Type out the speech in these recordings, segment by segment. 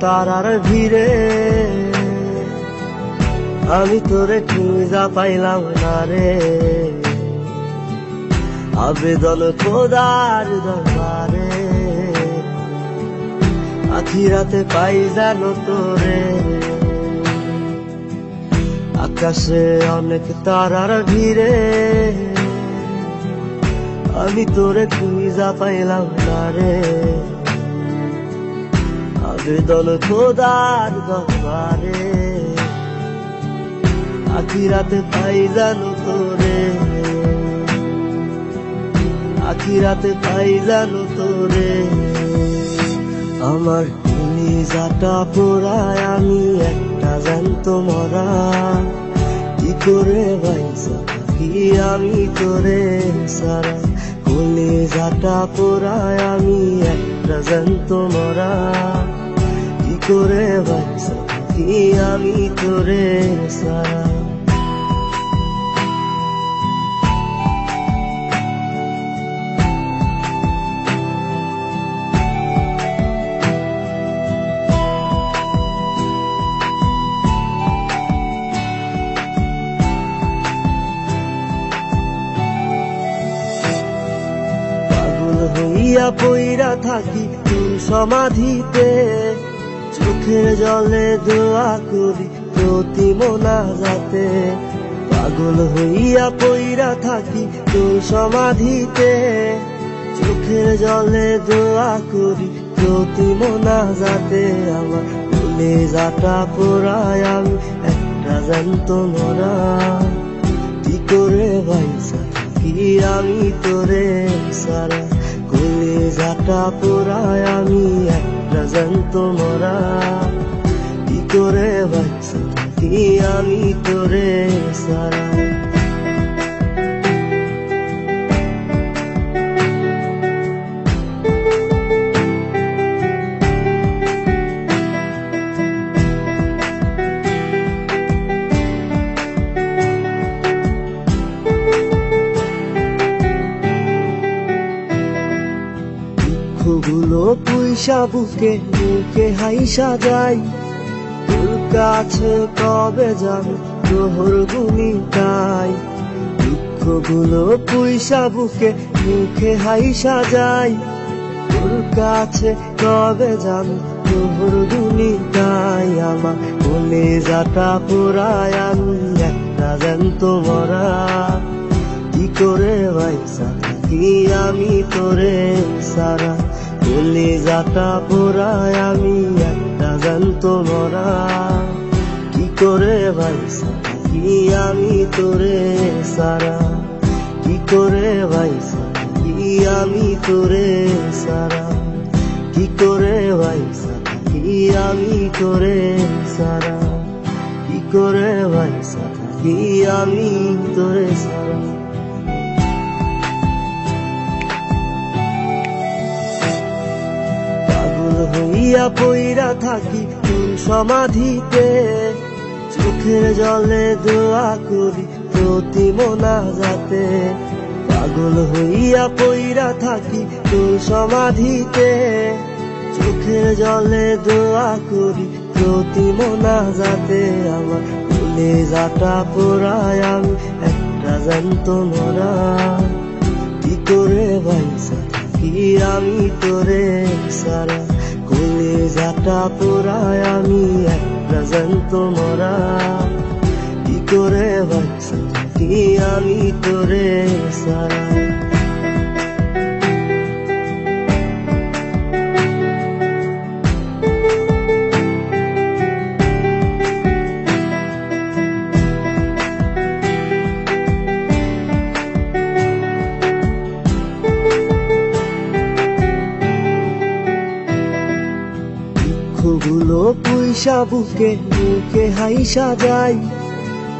তারার ভিড়ে। আমি তোরে খুঁজা পাইলাম না রে। আবেদন খোদার দরবারে। আখিরাতে পাই জানো তোরে। আকাশে অনেক তারার ভিড়ে। আমি তোরে খুঁজা পাইলাম না রে। আবেদন খোদার দরবারে। আখিরাতে পাই জানো তোরে। আখিরাতে পাই জানো তোরে। আমার যাটা পোড়ায় আমি একটা জ্যান্ত মরা। কি করে বাইসা কি আমি তোরে সারা? কলে যাটা পোড়ায় আমি একটা জ্যান্ত মরা। বাইসা আমি তোরে সারা। হইয়া পইরা থাকি তোর সমাধিতে। চোখের জলে দোয়া করি প্রতি মোনা যাতে পাগল হইয়া পইরা থাকি তোর সমাধিতে। চোখের জলে দোয়া করি প্রতি মোনা যাতে আমার ভুলে যাটা পোড়ায় আমি, একটা জ্যান্ত মরা। কি করে ভাইসা কি আমি তোরে সারা? কলে যাটা পোড়ায় আমি একটা জ্যান্ত মরা। কি করে ভাইসা আমি তোরে সারা। দুঃখগুলো পুইসা বুকে মুখে হাইসা যাই তোর কাছে কবে যাব তোহর গুনি তাই দুঃখগুলো পুইসা বুকে, মুখে হাইসা যাই তোর কাছে কবে যাব তোহর গুনি তাই আমার বলে যাটা পোড়ায় আমি একটা জ্যান্ত মরা কি করে ভাইসা কি আমি তোরে সারা? বলে যাটা পোড়ায় আমি একটা জানত মরা কি করে ভাইসা কি আমি তোরে সারা? কি করে ভাইসা কি আমি তোরে সারা? কি করে ভাইসা কি আমি তোরে সারা? কি করে ভাইসা কি আমি তোরে সারা? হইয়া পইরা থাকি কোন সমাধিতে? চোখের জলে দোয়া করি প্রতি মোনা যাতে পাগল হইয়া পইরা থাকি কোন সমাধিতে? চোখের জলে দোয়া করি প্রতি মোনা যাতে আমার ভুলে যাটা পোড়ায় আমি, একটা জ্যান্ত মরা কি করে ভাইসা কি আমি তোরে সারা কোলে যাটা পোড়ায় আমি এক প্রেজেন্ট তোমরা। কি করে ভাইসা আমি তোরে সারা। পুইসা বুকে মুখে হাইসা যাই।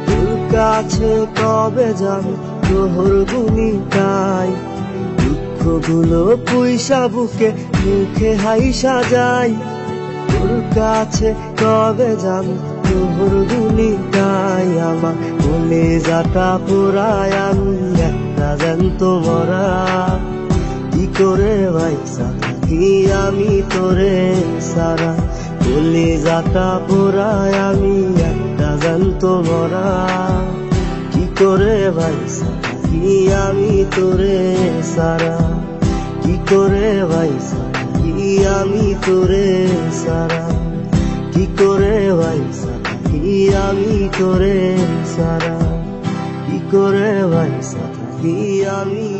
তোর কাছে কবে যাব তোহর গুনি তাই দুঃখগুলো পুইসা বুকে, মুখে হাইসা যাই। তোর কাছে কবে যাব তোহর গুনি তাই আমার বলে যাটা পোড়ায় আমি একটা জ্যান্ত মরা। কি করে ভাইসা থাকি আমি তোরে সারা? বলি যাটা পোড়ায় আমি একটা জানত মরা কি করে ভাইসা থাকি আমি তোরে সারা। কি করে ভাইসা থাকি আমি তোরে সারা। কি করে ভাইসা থাকি আমি তোরে সারা। কি করে ভাইসা থাকি আমি